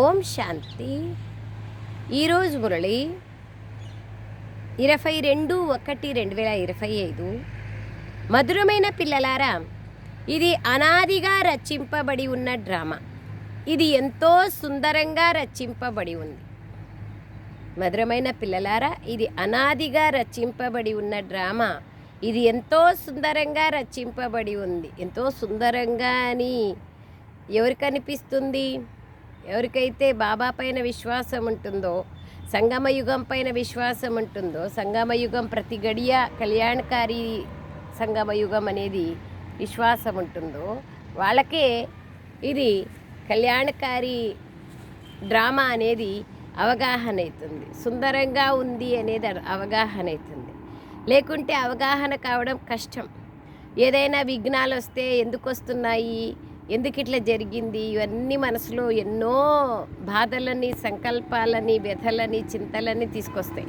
ఓం శాంతి. ఈరోజు మురళి ఇరవై రెండు ఒకటి రెండు వేల ఇరవై ఐదు. మధురమైన పిల్లలారా ఇది అనాదిగా రచింపబడి ఉన్న డ్రామా. ఇది ఎంతో సుందరంగా రచింపబడి ఉంది. మధురమైన పిల్లలారా ఇది అనాదిగా రచింపబడి ఉన్న డ్రామా. ఇది ఎంతో సుందరంగా రచింపబడి ఉంది. ఎంతో సుందరంగా అని ఎవరికి అనిపిస్తుంది? ఎవరికైతే బాబా పైన విశ్వాసం ఉంటుందో సంగమయుగం పైన విశ్వాసం ఉంటుందో సంగమయుగం ప్రతి గడియ కళ్యాణకారి సంగమయుగం అనేది విశ్వాసం ఉంటుందో వాళ్ళకే ఇది కళ్యాణకారి డ్రామా అనేది అవగాహన అవుతుంది. సుందరంగా ఉంది అనేది అవగాహన అవుతుంది. లేకుంటే అవగాహన కావడం కష్టం. ఏదైనా విఘ్నాలు వస్తే ఎందుకు వస్తున్నాయి? ఎందుకు ఇట్లా జరిగింది? ఇవన్నీ మనసులో ఎన్నో బాధలని సంకల్పాలని వ్యధలని చింతలని తీసుకొస్తాయి.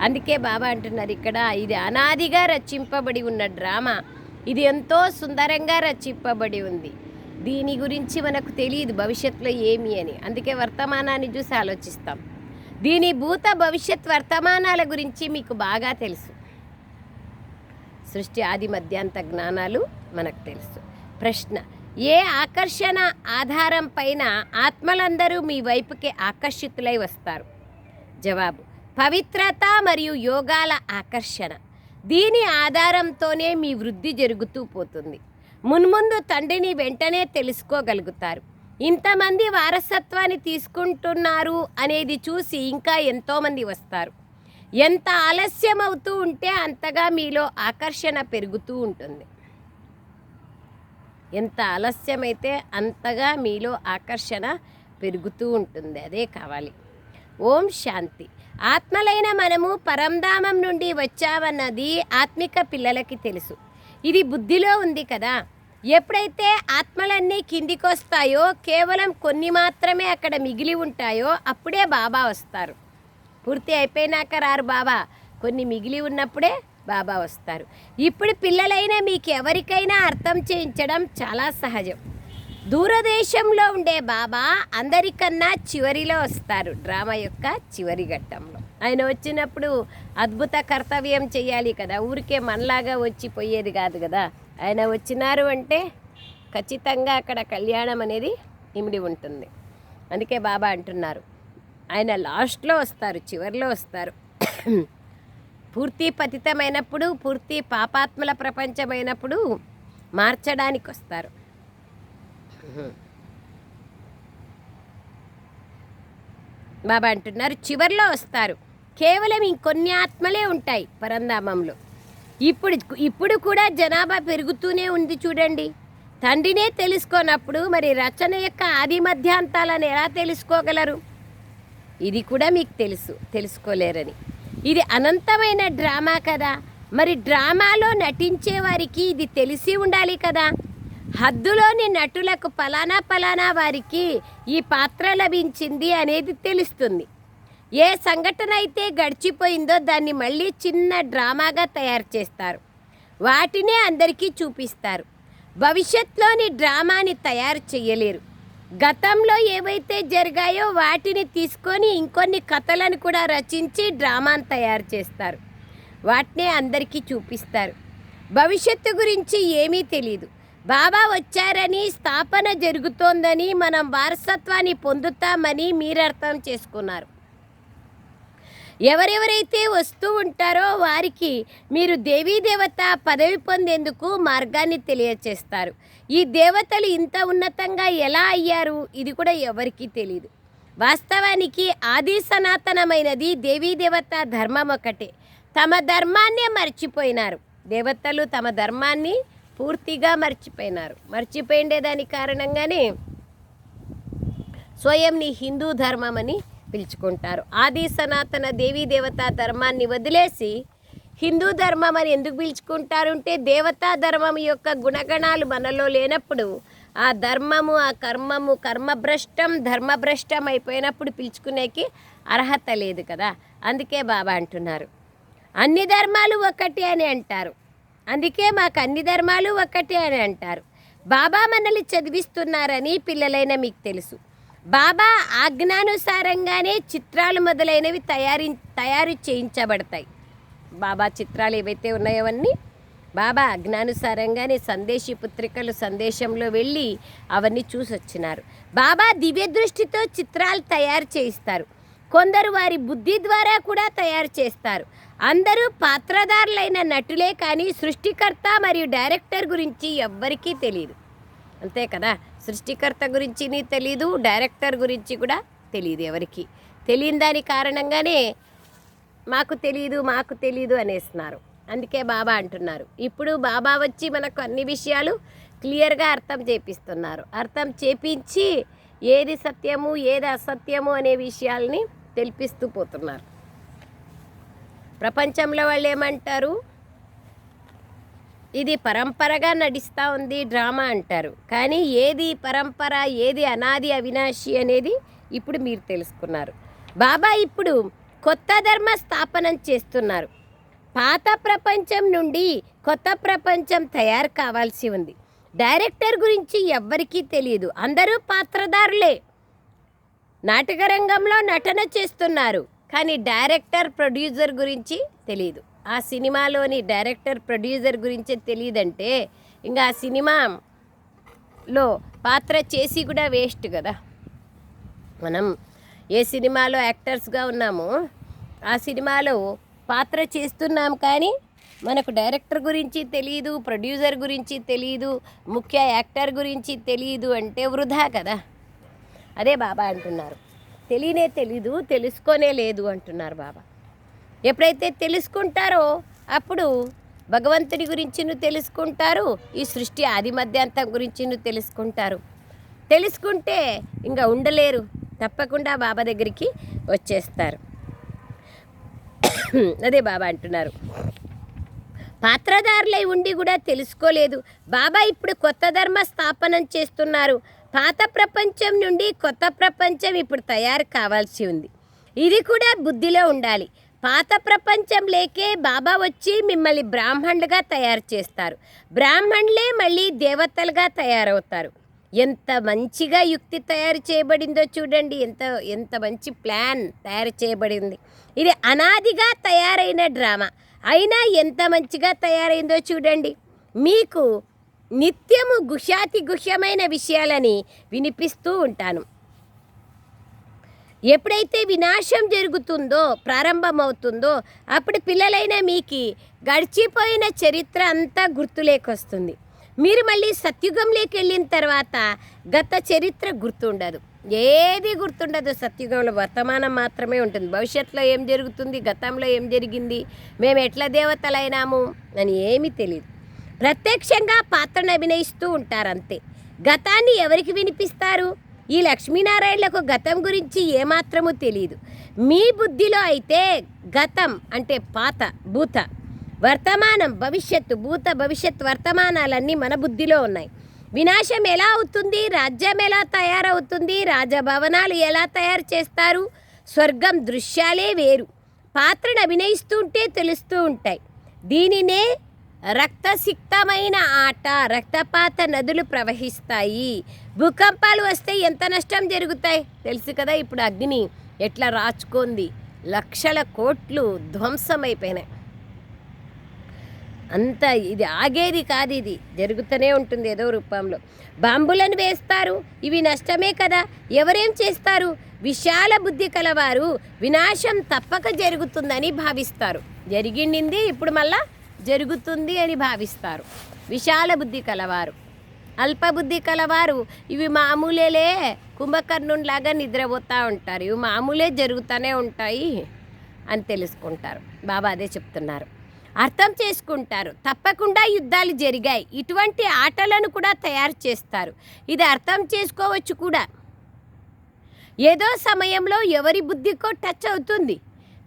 అందుకే బాబా అంటున్నారు ఇక్కడ ఇది అనాదిగా రచింపబడి ఉన్న డ్రామా. ఇది ఎంతో సుందరంగా రచింపబడి ఉంది. దీని గురించి మనకు తెలియదు భవిష్యత్తులో ఏమి అని. అందుకే వర్తమానాన్ని చూసి ఆలోచిస్తాం. దీని భూత భవిష్యత్ వర్తమానాల గురించి మీకు బాగా తెలుసు. సృష్టి ఆది మధ్యాంత జ్ఞానాలు మనకు తెలుసు. ప్రశ్న ఏ ఆకర్షణ ఆధారం పైన ఆత్మలందరూ మీ వైపుకి ఆకర్షితులై వస్తారు? జవాబు పవిత్రత మరియు యోగాల ఆకర్షణ. దీని ఆధారంతోనే మీ వృద్ధి జరుగుతూ పోతుంది. మున్ముందు తండ్రిని వెంటనే తెలుసుకోగలుగుతారు. ఇంతమంది వారసత్వాన్ని తీసుకుంటున్నారు అనేది చూసి ఇంకా ఎంతోమంది వస్తారు. ఎంత ఆలస్యం అవుతూ ఉంటే అంతగా మీలో ఆకర్షణ పెరుగుతూ ఉంటుంది. ఎంత ఆలస్యమైతే అంతగా మీలో ఆకర్షణ పెరుగుతూ ఉంటుంది. అదే కావాలి. ఓం శాంతి. ఆత్మలైన మనము పరంధామం నుండి వచ్చామన్నది ఆత్మిక పిల్లలకి తెలుసు. ఇది బుద్ధిలో ఉంది కదా. ఎప్పుడైతే ఆత్మలన్నీ కిందికొస్తాయో కేవలం కొన్ని మాత్రమే అక్కడ మిగిలి ఉంటాయో అప్పుడే బాబా వస్తారు. పూర్తి అయిపోయినాక రారు బాబా. కొన్ని మిగిలి ఉన్నప్పుడే బాబా వస్తారు. ఇప్పుడు పిల్లలైన మీకు ఎవరికైనా అర్థం చేయించడం చాలా సహజం. దూరదేశంలో ఉండే బాబా అందరికన్నా చివరిలో వస్తారు. డ్రామా యొక్క చివరి ఘట్టంలో. ఆయన వచ్చినప్పుడు అద్భుత కర్తవ్యం చేయాలి కదా. ఊరికే మనలాగా వచ్చి పోయేది కాదు కదా. ఆయన వచ్చినారు అంటే ఖచ్చితంగా అక్కడ కళ్యాణం అనేది ఇమిడి ఉంటుంది. అందుకే బాబా అంటున్నారు. ఆయన లాస్ట్లో వస్తారు చివరిలో వస్తారు. పూర్తి పతితమైనప్పుడు పూర్తి పాపాత్మల ప్రపంచమైనప్పుడు మార్చడానికి వస్తారు బాబా అంటున్నారు చివరిలో వస్తారు. కేవలం ఇంకొన్ని ఆత్మలే ఉంటాయి పరంధామంలో. ఇప్పుడు ఇప్పుడు కూడా జనాభా పెరుగుతూనే ఉంది చూడండి. తండ్రినే తెలుసుకోనప్పుడు మరి రచన యొక్క ఆది మధ్యాంతాలను ఎలా తెలుసుకోగలరు? ఇది కూడా మీకు తెలుసు తెలుసుకోలేరని. ఇది అనంతమైన డ్రామా కదా. మరి డ్రామాలో నటించే వారికి ఇది తెలిసి ఉండాలి కదా. హద్దులోని నటులకు పలానా పలానా వారికి ఈ పాత్ర లభించింది అనేది తెలుస్తుంది. ఏ సంఘటన అయితే గడిచిపోయిందో దాన్ని మళ్ళీ చిన్న డ్రామాగా తయారు చేస్తారు. వాటినే అందరికీ చూపిస్తారు. భవిష్యత్తులోని డ్రామాని తయారు చేయలేరు. గతంలో ఏవైతే జరిగాయో వాటిని తీసుకొని ఇంకొన్ని కథలను కూడా రచించి డ్రామాను తయారు చేస్తారు. వాటినే అందరికీ చూపిస్తారు. భవిష్యత్తు గురించి ఏమీ తెలియదు బాబా వచ్చారని స్థాపన జరుగుతోందని మనం వారసత్వాన్ని పొందుతామని మీరు అర్థం చేసుకున్నారు. ఎవరెవరైతే వస్తూ ఉంటారో వారికి మీరు దేవీ దేవత పదవి పొందేందుకు మార్గాన్ని తెలియచేస్తారు. ఈ దేవతలు ఇంత ఉన్నతంగా ఎలా అయ్యారు? ఇది కూడా ఎవరికీ తెలియదు వాస్తవానికి ఆది సనాతనమైనది దేవీ దేవత ధర్మం ఒకటే తమ ధర్మాన్నే మర్చిపోయినారు. దేవతలు తమ ధర్మాన్ని పూర్తిగా మర్చిపోయినారు. మర్చిపోయిండే దాని కారణంగానే స్వయంని హిందూ ధర్మం అని పిలుచుకుంటారు. ఆది సనాతన దేవీ దేవతా ధర్మాన్ని వదిలేసి హిందూ ధర్మం అని ఎందుకు పిలుచుకుంటారుంటే దేవతా ధర్మం యొక్క గుణగణాలు మనలో లేనప్పుడు ఆ ధర్మము ఆ కర్మము కర్మభ్రష్టం ధర్మభ్రష్టం అయిపోయినప్పుడు పిలుచుకునేకి అర్హత లేదు కదా. అందుకే బాబా అంటున్నారు. అన్ని ధర్మాలు ఒకటి అని అంటారు. అందుకే మాకు అన్ని ధర్మాలు ఒకటే అని అంటారు. బాబా మనల్ని చదివిస్తున్నారని పిల్లలైన మీకు తెలుసు. బాబా ఆజ్ఞానుసారంగానే చిత్రాలు మొదలైనవి తయారీ తయారు చేయించబడతాయి. బాబా చిత్రాలు ఏవైతే ఉన్నాయో అవన్నీ బాబా అజ్ఞానుసారంగానే సందేశి పుత్రికలు సందేశంలో వెళ్ళి అవన్నీ చూసి వచ్చినారు. బాబా దివ్య దృష్టితో చిత్రాలు తయారు చేయిస్తారు. కొందరు వారి బుద్ధి ద్వారా కూడా తయారు చేస్తారు. అందరూ పాత్రధారులైన నటులే కానీ సృష్టికర్త మరియు డైరెక్టర్ గురించి ఎవ్వరికీ తెలియదు అంతే కదా? సృష్టికర్త గురించి నీ తెలీదు డైరెక్టర్ గురించి కూడా తెలియదు ఎవరికి. తెలియని దాని కారణంగానే మాకు తెలియదు మాకు తెలియదు అనేస్తున్నారు. అందుకే బాబా అంటున్నారు. ఇప్పుడు బాబా వచ్చి మనకు అన్ని విషయాలు క్లియర్గా అర్థం చేపిస్తున్నారు. అర్థం చేపించి ఏది సత్యము ఏది అసత్యము అనే విషయాల్ని తెలిపిస్తూ పోతున్నారు. ప్రపంచంలో వాళ్ళు ఏమంటారు? ఇది పరంపరగా నడుస్తూ ఉంది డ్రామా అంటారు. కానీ ఏది పరంపర ఏది అనాది అవినాశి అనేది ఇప్పుడు మీరు తెలుసుకున్నారు. బాబా ఇప్పుడు కొత్త ధర్మ స్థాపనం చేస్తున్నారు. పాత ప్రపంచం నుండి కొత్త ప్రపంచం తయారు కావాల్సి ఉంది. డైరెక్టర్ గురించి ఎవ్వరికీ తెలియదు. అందరూ పాత్రదారులే. నాటక రంగంలో నటన చేస్తున్నారు. కానీ డైరెక్టర్ ప్రొడ్యూసర్ గురించి తెలియదు. ఆ సినిమాలోని డైరెక్టర్ ప్రొడ్యూసర్ గురించి తెలియదంటే ఇంకా ఆ సినిమాలో పాత్ర చేసి కూడా వేస్ట్ కదా. మనం ఏ సినిమాలో యాక్టర్స్గా ఉన్నామో ఆ సినిమాలో పాత్ర చేస్తున్నాం కానీ మనకు డైరెక్టర్ గురించి తెలియదు ప్రొడ్యూసర్ గురించి తెలియదు ముఖ్య యాక్టర్ గురించి తెలియదు అంటే వృధా కదా. అదే బాబా అంటున్నారు. తెలియనే తెలీదు తెలుసుకోనే లేదు అంటున్నారు బాబా. ఎప్పుడైతే తెలుసుకుంటారో అప్పుడు భగవంతుడి గురించిను తెలుసుకుంటారు ఈ సృష్టి ఆది మధ్యాంతం గురించిను తెలుసుకుంటారు. తెలుసుకుంటే ఇంకా ఉండలేరు. తప్పకుండా బాబా దగ్గరికి వచ్చేస్తారు. అదే బాబా అంటున్నారు. పాత్రధారులై ఉండి కూడా తెలుసుకోలేదు. బాబా ఇప్పుడు కొత్త ధర్మ స్థాపనం చేస్తున్నారు. పాత ప్రపంచం నుండి కొత్త ప్రపంచం ఇప్పుడు తయారు కావాల్సి ఉంది. ఇది కూడా బుద్ధిలో ఉండాలి. పాత ప్రపంచం లేకే బాబా వచ్చి మిమ్మల్ని బ్రాహ్మణులుగా తయారు చేస్తారు. బ్రాహ్మణులే మళ్ళీ దేవతలుగా తయారవుతారు. ఎంత మంచిగా యుక్తి తయారు చేయబడిందో చూడండి. ఎంత ఎంత మంచి ప్లాన్ తయారు చేయబడింది. ఇది అనాదిగా తయారైన డ్రామా. అయినా ఎంత మంచిగా తయారైందో చూడండి. మీకు నిత్యము గుషాతి గుహ్యమైన విషయాలని వినిపిస్తూ ఉంటాను. ఎప్పుడైతే వినాశం జరుగుతుందో ప్రారంభమవుతుందో అప్పుడు పిల్లలైన మీకు గడిచిపోయిన చరిత్ర అంతా గుర్తులేకొస్తుంది. మీరు మళ్ళీ సత్యుగంలోకి వెళ్ళిన తర్వాత గత చరిత్ర గుర్తుండదు. ఏది గుర్తుండదు సత్యుగంలో వర్తమానం మాత్రమే ఉంటుంది. భవిష్యత్తులో ఏం జరుగుతుంది గతంలో ఏం జరిగింది మేము ఎట్లా దేవతలైనాము అని ఏమీ తెలియదు ప్రత్యక్షంగా పాత్రను అభినయిస్తూ ఉంటారు అంతే. గతాన్ని ఎవరికి వినిపిస్తారు? ఈ లక్ష్మీనారాయణలకు గతం గురించి ఏమాత్రము తెలియదు మీ బుద్ధిలో అయితే గతం అంటే పాత భూత. వర్తమానం భవిష్యత్తు భూత భవిష్యత్ వర్తమానాలన్నీ మన బుద్ధిలో ఉన్నాయి. వినాశం ఎలా అవుతుంది? రాజ్యం ఎలా తయారవుతుంది? రాజభవనాలు ఎలా తయారు చేస్తారు? స్వర్గం దృశ్యాలే వేరు. పాత్రను అభినయిస్తుంటే తెలుస్తూ ఉంటాయి. దీనినే రక్తసిక్తమైన ఆట రక్తపాత నదులు ప్రవహిస్తాయి. భూకంపాలు వస్తే ఎంత నష్టం జరుగుతాయి? తెలుసు కదా ఇప్పుడు అగ్ని ఎట్లా రాచుకుంది? లక్షల కోట్లు ధ్వంసమైపోయినాయి. అంత ఇది ఆగేది కాదు ఇది. జరుగుతూనే ఉంటుంది ఏదో రూపంలో. బాంబులను వేస్తారు ఇవి నష్టమే కదా. ఎవరేం చేస్తారు? విశాల బుద్ధి కలవారు వినాశం తప్పక జరుగుతుందని భావిస్తారు. జరిగిండింది ఇప్పుడు మళ్ళా జరుగుతుంది అని భావిస్తారు. విశాల బుద్ధి కలవారు. అల్పబుద్ధి కలవారు. ఇవి మామూలేలే కుంభకర్ణునిలాగా నిద్రపోతూ ఉంటారు. ఇవి మామూలే జరుగుతూనే ఉంటాయి అని తెలుసుకుంటారు. బాబా అదే చెప్తున్నారు. అర్థం చేసుకుంటారు. తప్పకుండా యుద్ధాలు జరిగాయి. ఇటువంటి ఆటలను కూడా తయారు చేస్తారు. ఇది అర్థం చేసుకోవచ్చు కూడా. ఏదో సమయంలో ఎవరి బుద్ధికో టచ్ అవుతుంది.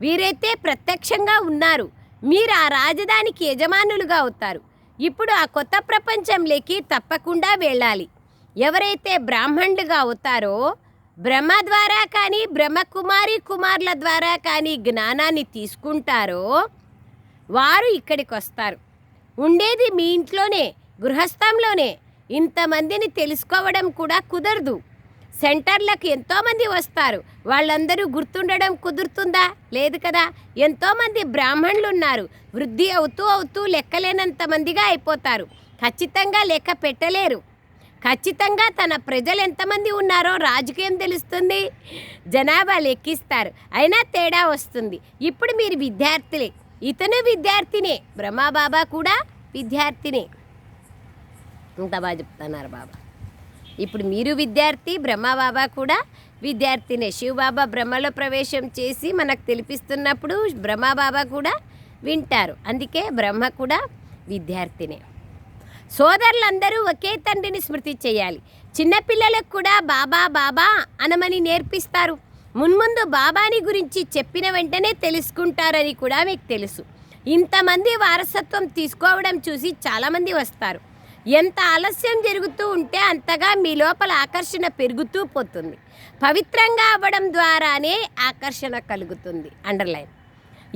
వీరైతే ప్రత్యక్షంగా ఉన్నారు. మీరు ఆ రాజధానికి యజమానులుగా అవుతారు. ఇప్పుడు ఆ కొత్త ప్రపంచంలోకి తప్పకుండా వెళ్ళాలి. ఎవరైతే బ్రాహ్మణులుగా అవుతారో బ్రహ్మ ద్వారా కానీ బ్రహ్మకుమారి కుమారుల ద్వారా కానీ జ్ఞానాన్ని తీసుకుంటారో వారు ఇక్కడికి వస్తారు. ఉండేది మీ ఇంట్లోనే గృహస్థంలోనే. ఇంతమందిని తెలుసుకోవడం కూడా కుదరదు. సెంటర్లకు ఎంతోమంది వస్తారు. వాళ్ళందరూ గుర్తుండడం కుదురుతుందా? లేదు కదా? ఎంతోమంది బ్రాహ్మణులు ఉన్నారు వృద్ధి అవుతూ అవుతూ లెక్కలేనంత మందిగా అయిపోతారు. ఖచ్చితంగా లెక్క పెట్టలేరు. ఖచ్చితంగా తన ప్రజలు ఎంతమంది ఉన్నారో రాజకీయం తెలుస్తుంది. జనాభా లెక్కిస్తారు. అయినా తేడా వస్తుంది. ఇప్పుడు మీరు విద్యార్థులే. ఇతను విద్యార్థినే. బ్రహ్మాబాబా కూడా విద్యార్థినే. ఇంత బాగా చెప్తున్నారు బాబా. ఇప్పుడు మీరు విద్యార్థి బ్రహ్మబాబా కూడా విద్యార్థినే. శివబాబా బ్రహ్మలో ప్రవేశం చేసి మనకు తెలిపిస్తున్నప్పుడు బ్రహ్మబాబా కూడా వింటారు. అందుకే బ్రహ్మ కూడా విద్యార్థినే. సోదరులందరూ ఒకే తండ్రిని స్మృతి చేయాలి. చిన్నపిల్లలకు కూడా బాబా బాబా అనమని నేర్పిస్తారు. మున్ముందు బాబాని గురించి చెప్పిన వెంటనే తెలుసుకుంటారని కూడా మీకు తెలుసు. ఇంతమంది వారసత్వం తీసుకోవడం చూసి చాలామంది వస్తారు. ఎంత ఆలస్యం జరుగుతూ ఉంటే అంతగా మీ లోపల ఆకర్షణ పెరుగుతూ పోతుంది. పవిత్రంగా అవ్వడం ద్వారానే ఆకర్షణ కలుగుతుంది. అండర్లైన్.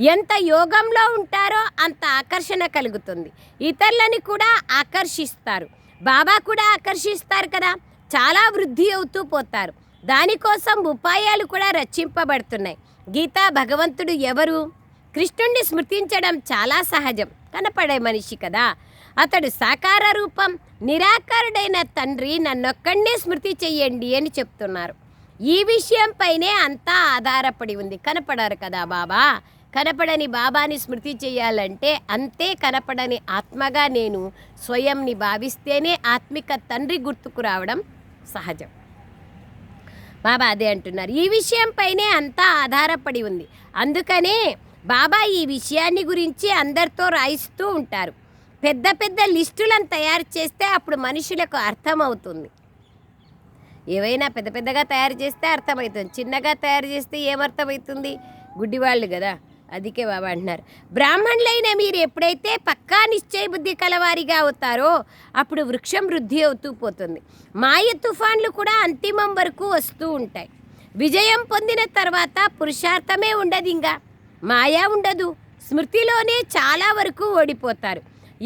ఎంత యోగంలో ఉంటారో అంత ఆకర్షణ కలుగుతుంది. ఇతరులని కూడా ఆకర్షిస్తారు. బాబా కూడా ఆకర్షిస్తారు కదా. చాలా వృద్ధి అవుతూ పోతారు. దానికోసం ఉపాయాలు కూడా రచింపబడుతున్నాయి. గీతా భగవంతుడు ఎవరు? కృష్ణుణ్ణి స్మృతించడం చాలా సహజం. కనపడే మనిషి కదా. అతడు సాకార రూపం నిరాకారుడైన తండ్రి నన్నొక్కడినే స్మృతి చెయ్యండి అని చెప్తున్నారు. ఈ విషయంపైనే అంతా ఆధారపడి ఉంది. కనపడారు కదా బాబా? కనపడని బాబాని స్మృతి చేయాలంటే అంతే కనపడని ఆత్మగా నేను స్వయంని భావిస్తేనే ఆత్మిక తండ్రి గుర్తుకు రావడం సహజం. బాబా అదే అంటున్నారు. ఈ విషయంపైనే అంతా ఆధారపడి ఉంది. అందుకనే బాబా ఈ విషయాన్ని గురించి అందరితో రాయిస్తూ ఉంటారు. పెద్ద పెద్ద లిస్టులను తయారు చేస్తే అప్పుడు మనుషులకు అర్థమవుతుంది. ఏవైనా పెద్ద పెద్దగా తయారు చేస్తే అర్థమవుతుంది. చిన్నగా తయారు చేస్తే ఏమర్థమవుతుంది? గుడ్డివాళ్ళు కదా. అందుకే బాబా అంటున్నారు. బ్రాహ్మణులైన మీరు ఎప్పుడైతే పక్కా నిశ్చయ బుద్ధి కలవారిగా అవుతారో అప్పుడు వృక్షం వృద్ధి అవుతూ పోతుంది. మాయ తుఫాన్లు కూడా అంతిమం వరకు వస్తూ ఉంటాయి. విజయం పొందిన తర్వాత పురుషార్థమే ఉండదు ఇంకా మాయా ఉండదు. స్మృతిలోనే చాలా వరకు ఓడిపోతారు.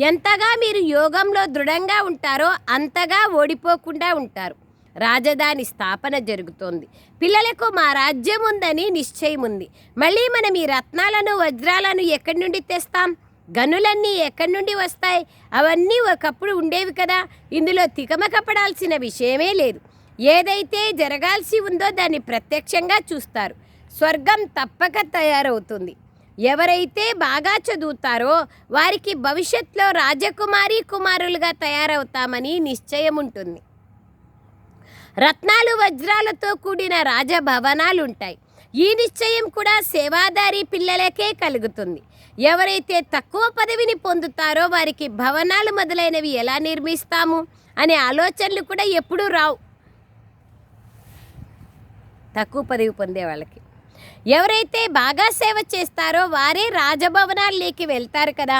ఎంతగా మీరు యోగంలో దృఢంగా ఉంటారో అంతగా ఓడిపోకుండా ఉంటారు. రాజధాని స్థాపన జరుగుతోంది. పిల్లలకు మా రాజ్యం ఉందని నిశ్చయం ఉంది. మళ్ళీ మనం ఈ రత్నాలను వజ్రాలను ఎక్కడి నుండి తెస్తాం? గనులన్నీ ఎక్కడి నుండి వస్తాయి? అవన్నీ ఒకప్పుడు ఉండేవి కదా. ఇందులో తికమకపడాల్సిన విషయమే లేదు. ఏదైతే జరగాల్సి ఉందో దాన్ని ప్రత్యక్షంగా చూస్తారు. స్వర్గం తప్పక తయారవుతుంది. ఎవరైతే బాగా చదువుతారో వారికి భవిష్యత్తులో రాజకుమారి కుమారులుగా తయారవుతామని నిశ్చయం ఉంటుంది రత్నాలు వజ్రాలతో కూడిన రాజభవనాలు ఉంటాయి ఈ నిశ్చయం కూడా సేవాదారి పిల్లలకే కలుగుతుంది. ఎవరైతే తక్కువ పదవిని పొందుతారో వారికి భవనాలు మొదలైనవి ఎలా నిర్మిస్తాము అనే ఆలోచనలు కూడా ఎప్పుడూ రావు. తక్కువ పదవి పొందే వాళ్ళకి. ఎవరైతే బాగా సేవ చేస్తారో వారే రాజభవనాల్లోకి వెళ్తారు కదా.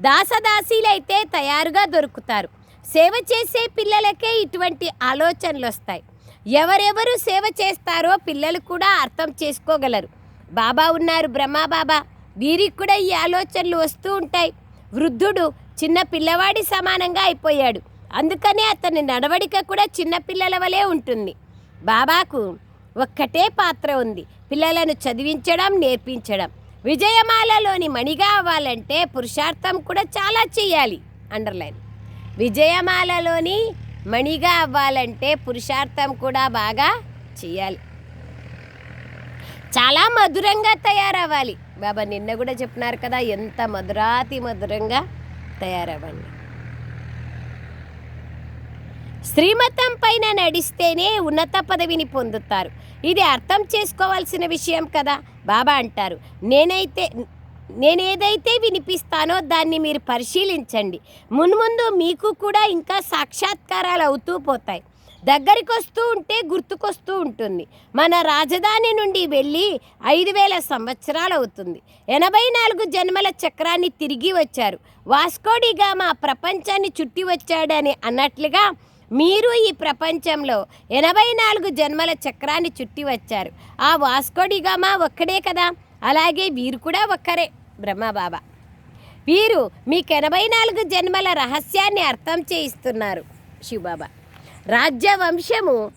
దాసదాసీలైతే తయారుగా దొరుకుతారు. సేవ చేసే పిల్లలకే ఇటువంటి ఆలోచనలు వస్తాయి ఎవరెవరు సేవ చేస్తారో పిల్లలు కూడా అర్థం చేసుకోగలరు. బాబా ఉన్నారు బ్రహ్మా బాబా. వీరికి కూడా ఈ ఆలోచనలు వస్తూ ఉంటాయి. వృద్ధుడు చిన్న పిల్లవాడి సమానంగా అయిపోయాడు. అందుకనే అతని నడవడిక కూడా చిన్న పిల్లల వలె ఉంటుంది. బాబాకు ఒక్కటే పాత్ర ఉంది. పిల్లలను చదివించడం నేర్పించడం. విజయమాలలోని మణిగా అవ్వాలంటే పురుషార్థం కూడా చాలా చేయాలి. అండర్లైన్. విజయమాలలోని మణిగా అవ్వాలంటే పురుషార్థం కూడా బాగా చేయాలి. చాలా మధురంగా తయారవ్వాలి. బాబా నిన్న కూడా చెప్పినారు కదా ఎంత మధురాతి మధురంగా తయారవ్వండి శ్రీమతం పైన నడిస్తేనే ఉన్నత పదవిని పొందుతారు. ఇది అర్థం చేసుకోవాల్సిన విషయం కదా బాబా అంటారు. నేనైతే నేను ఏదైతే వినిపిస్తానో దాన్ని మీరు పరిశీలించండి. మున్ముందు మీకు కూడా ఇంకా సాక్షాత్కారాలు అవుతూ పోతాయి. దగ్గరికి వస్తూ ఉంటే గుర్తుకొస్తూ ఉంటుంది. మన రాజధాని నుండి వెళ్ళి ఐదు వేల సంవత్సరాలు అవుతుంది. ఎనభై నాలుగు జన్మల చక్రాన్ని తిరిగి వచ్చారు. వాస్కోడిగామా ప్రపంచాన్ని చుట్టి వచ్చాడని అన్నట్లుగా మీరు ఈ ప్రపంచంలో ఎనభై నాలుగు జన్మల చక్రాన్ని చుట్టి వచ్చారు. ఆ వాస్కోడిగామా ఒక్కడే కదా? అలాగే వీరు కూడా ఒక్కరే బ్రహ్మబాబా. వీరు మీకు ఎనభై నాలుగు జన్మల రహస్యాన్ని అర్థం చేయిస్తున్నారు శివబాబా. రాజ్యవంశము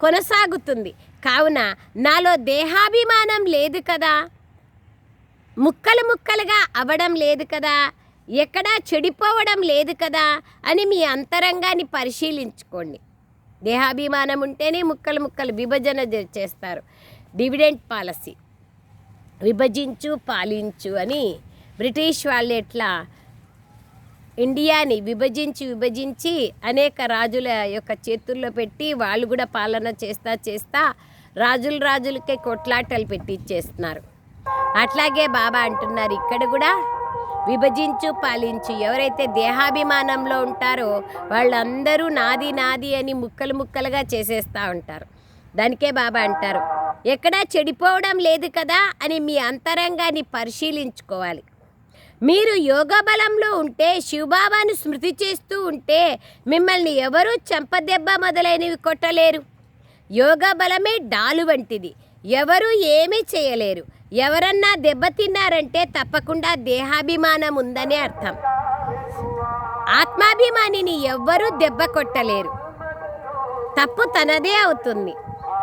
కొనసాగుతుంది. కావున నాలో దేహాభిమానం లేదు కదా? ముక్కలు ముక్కలుగా అవ్వడం లేదు కదా? ఎక్కడా చెడిపోవడం లేదు కదా? అని మీ అంతరంగాన్ని పరిశీలించుకోండి. దేహాభిమానం ఉంటేనే ముక్కలు ముక్కలు విభజన చేస్తారు. Dividend policy. విభజించు పాలించు అని బ్రిటిష్ వాళ్ళు ఎట్లా ఇండియాని విభజించి విభజించి అనేక రాజుల యొక్క చేతుల్లో పెట్టి వాళ్ళు కూడా పాలన చేస్తా చేస్తా రాజులు రాజులకే కొట్లాటలు పెట్టించేస్తున్నారు అట్లాగే బాబా అంటున్నారు ఇక్కడ కూడా విభజించు పాలించు. ఎవరైతే దేహాభిమానంలో ఉంటారో వాళ్ళందరూ నాది నాది అని ముక్కలు ముక్కలుగా చేసేస్తూ ఉంటారు. దానికే బాబా అంటారు. ఎక్కడా చెడిపోవడం లేదు కదా అని మీ అంతరంగాన్ని పరిశీలించుకోవాలి. మీరు యోగ బలంలో ఉంటే శివబాబాను స్మృతి చేస్తూ ఉంటే మిమ్మల్ని ఎవరూ చెంపదెబ్బ మొదలైనవి కొట్టలేరు. యోగ బలమే డాలు వంటిది. ఎవరు ఏమీ చేయలేరు. ఎవరన్నా దెబ్బతిన్నారంటే తప్పకుండా దేహాభిమానం ఉందనే అర్థం. ఆత్మాభిమానిని ఎవ్వరూ దెబ్బ కొట్టలేరు. తప్పు తనదే అవుతుంది.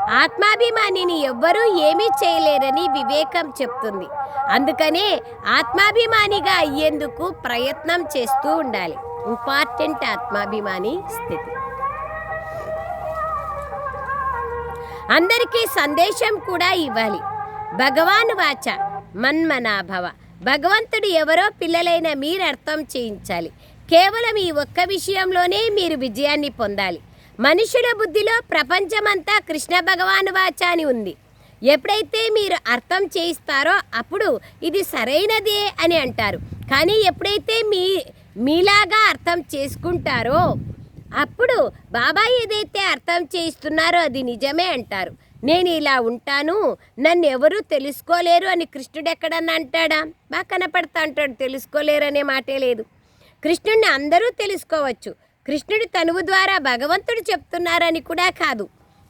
ఆత్మాభిమానిని ఎవ్వరూ ఏమీ చేయలేరని వివేకం చెప్తుంది. అందుకనే ఆత్మాభిమానిగా అయ్యేందుకు ప్రయత్నం చేస్తూ ఉండాలి. ఇంపార్టెంట్ ఆత్మాభిమాని స్థితి. అందరికీ సందేశం కూడా ఇవ్వాలి. భగవాన్ వాచ మన్మనాభవ. భగవంతుడు ఎవరో పిల్లలైన మీరు అర్థం చేయించాలి. కేవలం ఈ ఒక్క విషయంలోనే మీరు విజయాన్ని పొందాలి. మనుషుల బుద్ధిలో ప్రపంచమంతా కృష్ణ భగవాన్ వాచ అని ఉంది. ఎప్పుడైతే మీరు అర్థం చేయిస్తారో అప్పుడు ఇది సరైనదే అని అంటారు. కానీ ఎప్పుడైతే మీ మీలాగా అర్థం చేసుకుంటారో అప్పుడు బాబా ఏదైతే అర్థం చేయిస్తున్నారో అది నిజమే అంటారు. నేను ఇలా ఉంటాను నన్ను ఎవరూ తెలుసుకోలేరు అని కృష్ణుడు ఎక్కడన్నా అంటాడా? బాగా కనపడతా అంటాడు తెలుసుకోలేరు అనే మాటే లేదు. కృష్ణుడిని అందరూ తెలుసుకోవచ్చు. కృష్ణుడి తనువు ద్వారా భగవంతుడు చెప్తున్నారని కూడా కాదు.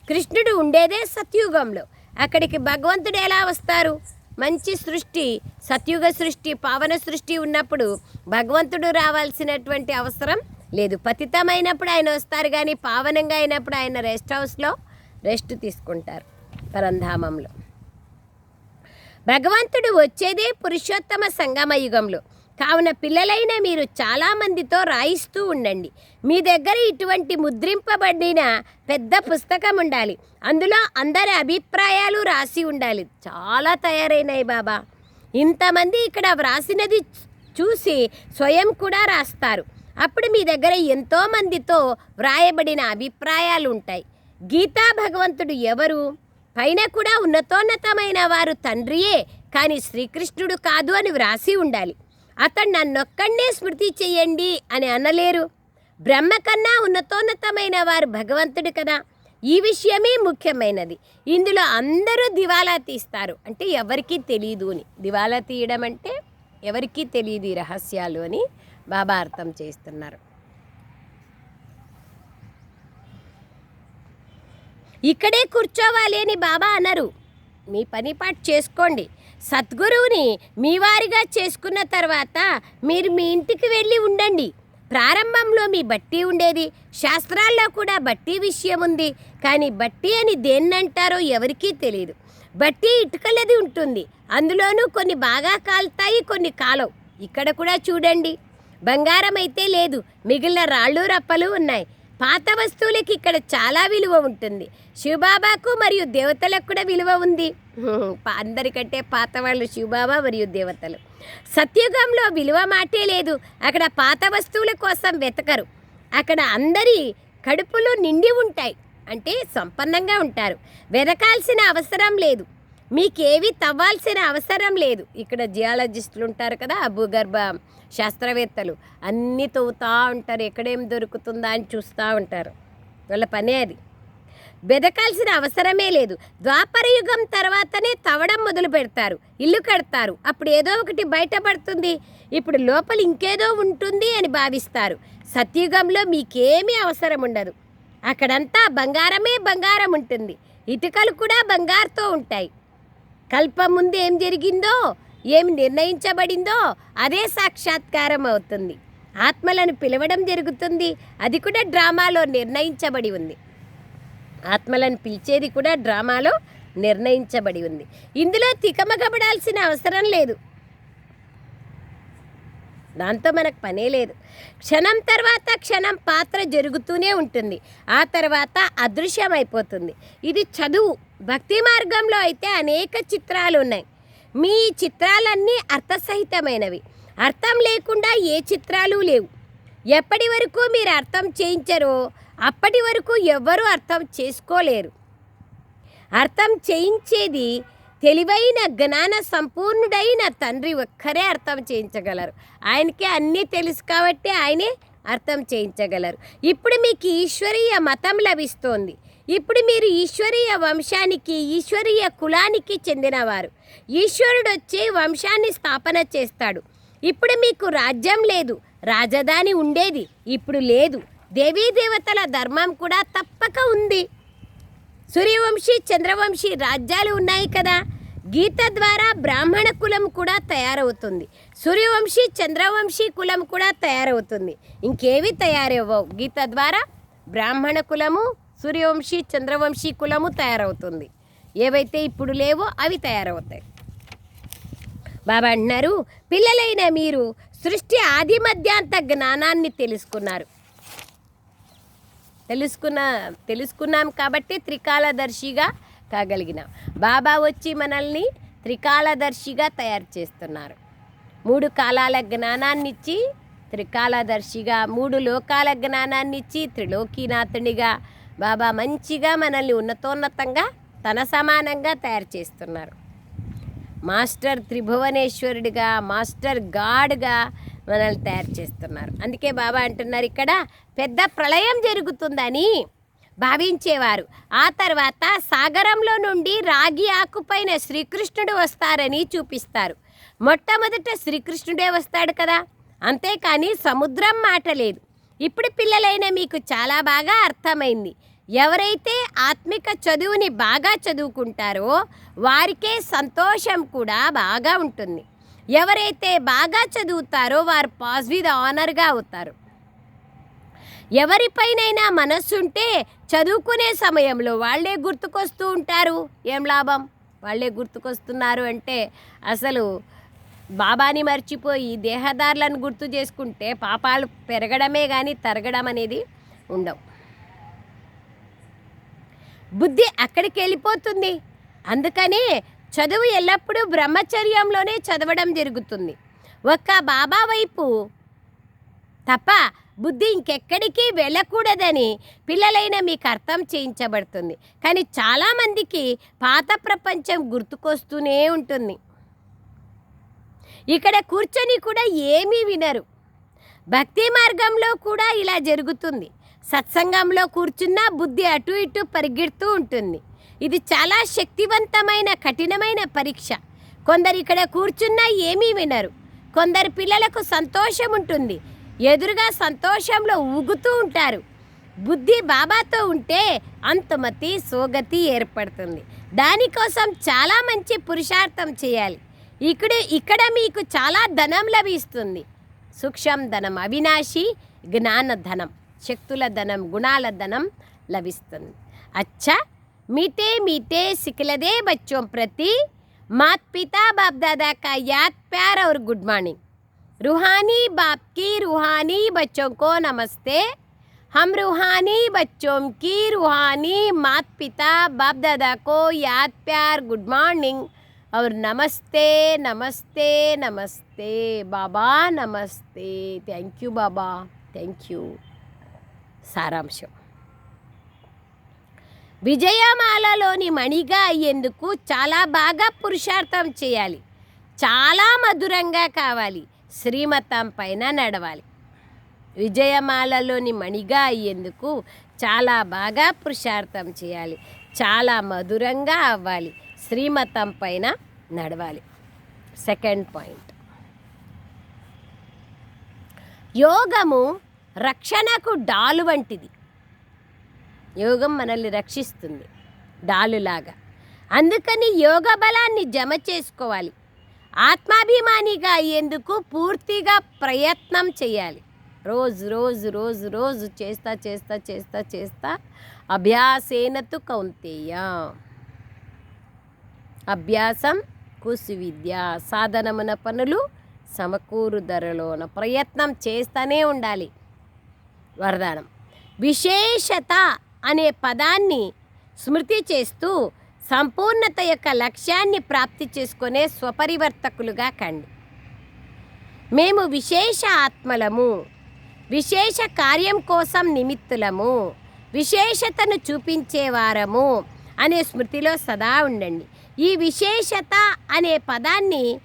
కృష్ణుడు ఉండేదే సత్యుగంలో. అక్కడికి భగవంతుడు ఎలా వస్తారు? మంచి సృష్టి సత్యుగ సృష్టి పావన సృష్టి ఉన్నప్పుడు భగవంతుడు రావాల్సినటువంటి అవసరం లేదు. పతితమైనప్పుడు ఆయన వస్తారు కానీ పావనంగా అయినప్పుడు ఆయన రెస్ట్ హౌస్లో రెస్ట్ తీసుకుంటారు పరంధామంలో. భగవంతుడు వచ్చేదే పురుషోత్తమ సంగమ యుగంలో కావున పిల్లలైన మీరు చాలామందితో రాయిస్తూ ఉండండి. మీ దగ్గర ఇటువంటి ముద్రింపబడిన పెద్ద పుస్తకం ఉండాలి. అందులో అందరి అభిప్రాయాలు రాసి ఉండాలి. చాలా తయారైనాయి బాబా. ఇంతమంది ఇక్కడ వ్రాసినది చూసి స్వయం కూడా రాస్తారు. అప్పుడు మీ దగ్గర ఎంతోమందితో వ్రాయబడిన అభిప్రాయాలు ఉంటాయి. గీతా భగవంతుడు ఎవరు? పైన కూడా ఉన్నతోన్నతమైన వారు తండ్రియే కానీ శ్రీకృష్ణుడు కాదు అని వ్రాసి ఉండాలి. అతడు నన్నొక్కడే స్మృతి చెయ్యండి అని అనలేరు. బ్రహ్మ కన్నా ఉన్నతోన్నతమైన వారు భగవంతుడు కదా. ఈ విషయమే ముఖ్యమైనది. ఇందులో అందరూ దివాలా తీస్తారు. అంటే ఎవరికీ తెలియదు అని. దివాలా తీయడం అంటే ఎవరికీ తెలియదు ఈ రహస్యాలు అని బాబా అర్థం చేస్తున్నారు. ఇక్కడే కూర్చోవాలి అని బాబా అనరు. మీ పని పాటు చేసుకోండి. సద్గురువుని మీ వారిగా చేసుకున్న తర్వాత మీరు మీ ఇంటికి వెళ్ళి ఉండండి. ప్రారంభంలో మీ బట్టి ఉండేది శాస్త్రాల్లో కూడా బట్టి విషయం ఉంది కానీ బట్టి అని దేన్నంటారో ఎవరికీ తెలియదు బట్టి ఇటుకలది ఉంటుంది అందులోనూ కొన్ని బాగా కాలుతాయి కొన్ని కాలవు. ఇక్కడ కూడా చూడండి. బంగారం అయితే లేదు మిగిలిన రాళ్ళు రప్పలు ఉన్నాయి. పాత వస్తువులకి ఇక్కడ చాలా విలువ ఉంటుంది. శివబాబాకు మరియు దేవతలకు కూడా విలువ ఉంది. అందరికంటే పాత వాళ్ళు శివబాబా మరియు దేవతలు. సత్యుగంలో విలువ మాటే లేదు. అక్కడ పాత వస్తువుల కోసం వెతకరు. అక్కడ అందరి కడుపులు నిండి ఉంటాయి. అంటే సంపన్నంగా ఉంటారు. వెతకాల్సిన అవసరం లేదు. మీకేవి తవ్వాల్సిన అవసరం లేదు. ఇక్కడ జియాలజిస్టులు ఉంటారు కదా భూగర్భ శాస్త్రవేత్తలు. అన్నీ తవ్వుతూ ఉంటారు ఎక్కడేం దొరుకుతుందా అని చూస్తూ ఉంటారు. వాళ్ళ పనే అది. బెదకాల్సిన అవసరమే లేదు. ద్వాపర యుగం తర్వాతనే తవ్వడం మొదలు పెడతారు. ఇల్లు కడతారు. అప్పుడు ఏదో ఒకటి బయటపడుతుంది ఇప్పుడు లోపల ఇంకేదో ఉంటుంది అని భావిస్తారు. సత్యుగంలో మీకేమీ అవసరం ఉండదు. అక్కడంతా బంగారమే బంగారం ఉంటుంది. ఇటుకలు కూడా బంగారుతో ఉంటాయి. కల్పం ముందు ఏం జరిగిందో ఏమి నిర్ణయించబడిందో అదే సాక్షాత్కారం అవుతుంది. ఆత్మలను పిలవడం జరుగుతుంది అది కూడా డ్రామాలో నిర్ణయించబడి ఉంది. ఆత్మలను పిలిచేది కూడా డ్రామాలో నిర్ణయించబడి ఉంది. ఇందులో తికమగబడాల్సిన అవసరం లేదు. దాంతో మనకు పనే లేదు. క్షణం తర్వాత క్షణం పాత్ర జరుగుతూనే ఉంటుంది. ఆ తర్వాత అదృశ్యమైపోతుంది. ఇది చదువు. భక్తి మార్గంలో అయితే అనేక చిత్రాలు ఉన్నాయి. మీ చిత్రాలన్నీ అర్థసహితమైనవి. అర్థం లేకుండా ఏ చిత్రాలు లేవు. ఎప్పటి వరకు మీరు అర్థం చేయించరో అప్పటి వరకు ఎవ్వరూ అర్థం చేసుకోలేరు. అర్థం చేయించేది తెలివైన జ్ఞాన సంపూర్ణుడైన తండ్రి ఒక్కరే అర్థం చేయించగలరు. ఆయనకే అన్నీ తెలుసు కాబట్టి ఆయనే అర్థం చేయించగలరు. ఇప్పుడు మీకు ఈశ్వరీయ మతం లభిస్తోంది. ఇప్పుడు మీరు ఈశ్వరీయ వంశానికి ఈశ్వరీయ కులానికి చెందినవారు. ఈశ్వరుడు వచ్చి వంశాన్ని స్థాపన చేస్తాడు. ఇప్పుడు మీకు రాజ్యం లేదు రాజధాని ఉండేది ఇప్పుడు లేదు. దేవతల ధర్మం కూడా తప్పక ఉంది. సూర్యవంశీ చంద్రవంశీ రాజ్యాలు ఉన్నాయి కదా. గీత ద్వారా బ్రాహ్మణ కులం కూడా తయారవుతుంది. సూర్యవంశీ చంద్రవంశీ కులం కూడా తయారవుతుంది. ఇంకేవి తయారవ్వవు? గీత ద్వారా బ్రాహ్మణ కులము సూర్యవంశీ చంద్రవంశీ కులము తయారవుతుంది. ఏవైతే ఇప్పుడు లేవో అవి తయారవుతాయి. బాబా అంటున్నారు పిల్లలైన మీరు సృష్టి ఆది మధ్యాంత జ్ఞానాన్ని తెలుసుకున్నారు. తెలుసుకున్న తెలుసుకున్నాం కాబట్టి త్రికాలదర్శిగా కాగలిగినాం. బాబా వచ్చి మనల్ని త్రికాలదర్శిగా తయారు చేస్తున్నారు. మూడు కాలాల జ్ఞానాన్ని ఇచ్చి త్రికాలదర్శిగా మూడు లోకాల జ్ఞానాన్ని ఇచ్చి త్రిలోకీనాథునిగా బాబా మంచిగా మనల్ని ఉన్నతోన్నతంగా తన సమానంగా తయారు చేస్తున్నారు. మాస్టర్ త్రిభువనేశ్వరుడిగా మాస్టర్ గాడ్గా మనల్ని తయారు చేస్తున్నారు. అందుకే బాబా అంటున్నారు ఇక్కడ పెద్ద ప్రళయం జరుగుతుందని భావించేవారు. ఆ తర్వాత సాగరంలో నుండి రాగి ఆకుపైన శ్రీకృష్ణుడు వస్తారని చూపిస్తారు. మొట్టమొదట శ్రీకృష్ణుడే వస్తాడు కదా? అంతేకాని సముద్రం మాట లేదు. ఇప్పుడు పిల్లలైన మీకు చాలా బాగా అర్థమైంది. ఎవరైతే ఆత్మిక చదువుని బాగా చదువుకుంటారో వారికే సంతోషం కూడా బాగా ఉంటుంది. ఎవరైతే బాగా చదువుతారో వారు పాస్ ఆనర్గా అవుతారు. ఎవరిపైనైనా మనస్సుంటే చదువుకునే సమయంలో వాళ్ళే గుర్తుకొస్తూ ఉంటారు. ఏం లాభం? వాళ్ళే గుర్తుకొస్తున్నారు అంటే అసలు బాబాని మర్చిపోయి దేహదారులను గుర్తు చేసుకుంటే పాపాలు పెరగడమే కానీ తరగడం అనేది ఉండవు. బుద్ధి అక్కడికి వెళ్ళిపోతుంది. అందుకని చదువు ఎల్లప్పుడూ బ్రహ్మచర్యంలోనే చదవడం జరుగుతుంది. ఒక్క బాబా వైపు తప్ప బుద్ధి ఇంకెక్కడికి వెళ్ళకూడదని పిల్లలైన మీకు అర్థం చేయించబడుతుంది. కానీ చాలామందికి పాత ప్రపంచం గుర్తుకొస్తూనే ఉంటుంది. ఇక్కడ కూర్చొని కూడా ఏమీ వినరు. భక్తి మార్గంలో కూడా ఇలా జరుగుతుంది. సత్సంగంలో కూర్చున్న బుద్ధి అటు ఇటు పరిగెడుతూ ఉంటుంది. ఇది చాలా శక్తివంతమైన కఠినమైన పరీక్ష. కొందరు ఇక్కడ కూర్చున్నా ఏమీ వినరు. కొందరు పిల్లలకు సంతోషం ఉంటుంది. ఎదురుగా సంతోషంలో ఊగుతూ ఉంటారు. బుద్ధి బాబాతో ఉంటే అంతమతి సోగతి ఏర్పడుతుంది. దానికోసం చాలా మంచి పురుషార్థం చేయాలి. ఇక్కడ ఇక్కడ మీకు చాలా ధనం లభిస్తుంది సూక్ష్మ ధనం అవినాశి జ్ఞాన ధనం శక్తుల ధనం గుణాల ధనం లభిస్తుంది అచ్చా मीठे मीठे सिखलदे बच्चों प्रति मात पिता बाप दादा का याद प्यार और गुड मॉर्निंग रूहानी बाप की रूहानी बच्चों को नमस्ते हम रूहानी बच्चों की रूहानी मात पिता बाप दादा को याद प्यार गुड मॉर्निंग और नमस्ते नमस्ते नमस्ते बाबा नमस्ते thank you Baba thank you సారాంశం విజయమాలలోని మణిగా అయ్యేందుకు చాలా బాగా పురుషార్థం చేయాలి చాలా మధురంగా కావాలి శ్రీమతం పైన నడవాలి విజయమాలలోని మణిగా అయ్యేందుకు చాలా బాగా పురుషార్థం చేయాలి చాలా మధురంగా అవ్వాలి శ్రీమతం పైన నడవాలి. Second point. యోగము రక్షణకు డాలు వంటిది. యోగం మనల్ని రక్షిస్తుంది డాలులాగా. అందుకని యోగ బలాన్ని జమ చేసుకోవాలి. ఆత్మాభిమానిగా అయ్యేందుకు పూర్తిగా ప్రయత్నం చేయాలి. రోజు రోజు రోజు రోజు చేస్తా చేస్తా చేస్తా చేస్తా అభ్యాసేనతు కౌంతేయ. అభ్యాసం కుసు విద్య సాధనమున పనులు సమకూరు ధరలోన ప్రయత్నం చేస్తూనే ఉండాలి. వరదానం. విశేషత అనే పదాన్ని స్మృతి చేస్తూ సంపూర్ణత యొక్క లక్ష్యాన్ని ప్రాప్తి చేసుకునే స్వపరివర్తకులుగా కండి. మేము విశేష ఆత్మలము విశేష కార్యం కోసం నిమిత్తులము విశేషతను చూపించేవారము అనే స్మృతిలో సదా ఉండండి. ఈ విశేషత అనే పదాన్ని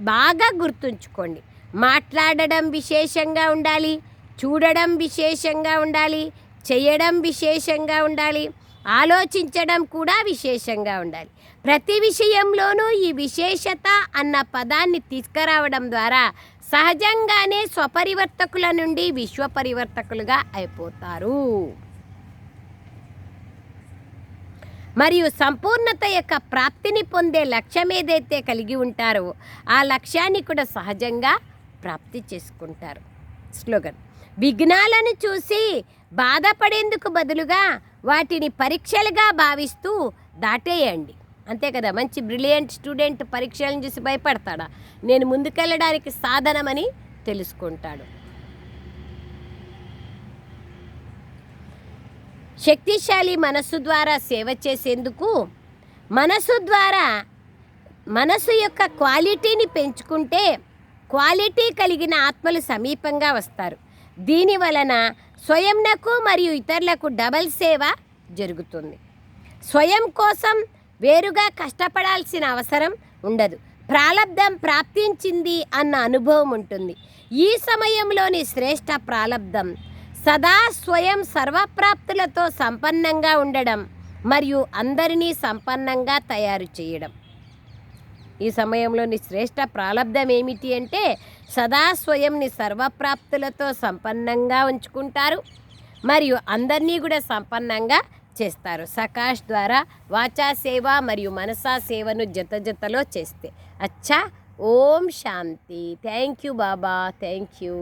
బాగా గుర్తుంచుకోండి. మాట్లాడడం విశేషంగా ఉండాలి చూడడం విశేషంగా ఉండాలి చేయడం విశేషంగా ఉండాలి ఆలోచించడం కూడా విశేషంగా ఉండాలి. ప్రతి విషయంలోనూ ఈ విశేషత అన్న పదాన్ని తీసుకురావడం ద్వారా సహజంగానే స్వపరివర్తకుల నుండి విశ్వపరివర్తకులుగా అయిపోతారు. మరియు సంపూర్ణత యొక్క ప్రాప్తిని పొందే లక్ష్యం ఏదైతే కలిగి ఉంటారో ఆ లక్ష్యాన్ని కూడా సహజంగా ప్రాప్తి చేసుకుంటారు. స్లోగన్. విఘ్నాలను చూసి బాధపడేందుకు బదులుగా వాటిని పరీక్షలుగా భావిస్తూ దాటేయండి. అంతే కదా? మంచి బ్రిలియంట్ స్టూడెంట్ పరీక్షలను చూసి భయపడతాడా? నేను ముందుకెళ్ళడానికి సాధనమని తెలుసుకుంటాడు. శక్తిశాలి మనస్సు ద్వారా సేవ చేసేందుకు మనసు ద్వారా మనసు యొక్క క్వాలిటీని పెంచుకుంటే క్వాలిటీ కలిగిన ఆత్మలు సమీపంగా వస్తారు. దీని వలన స్వయంనకు మరియు ఇతరులకు డబల్ సేవ జరుగుతుంది. స్వయం కోసం వేరుగా కష్టపడాల్సిన అవసరం ఉండదు. ప్రాలబ్ధం ప్రాప్తించింది అన్న అనుభవం ఉంటుంది. ఈ సమయంలోని శ్రేష్ట ప్రాలబ్ధం సదా స్వయం సర్వప్రాప్తులతో సంపన్నంగా ఉండడం మరియు అందరినీ సంపన్నంగా తయారు చేయడం. ఈ సమయంలోని శ్రేష్ట ప్రాలబ్ధం ఏమిటి అంటే సదా స్వయంని సర్వప్రాప్తులతో సంపన్నంగా ఉంచుకుంటారు మరియు అందరినీ కూడా సంపన్నంగా చేస్తారు. సకాష్ ద్వారా వాచా సేవ మరియు మనసా సేవను జత జతలో చేస్తే అచ్చా ఓం శాంతి. Thank you Baba thank you.